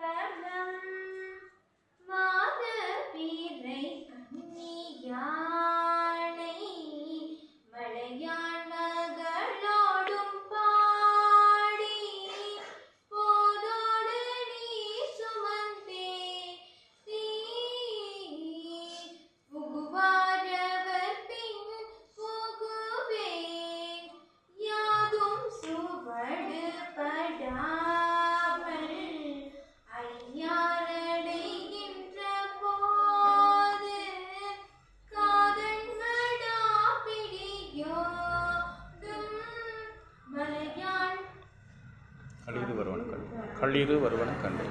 Bernard. களிறு வருவன கண்டு கழிது வருவன கண்டு.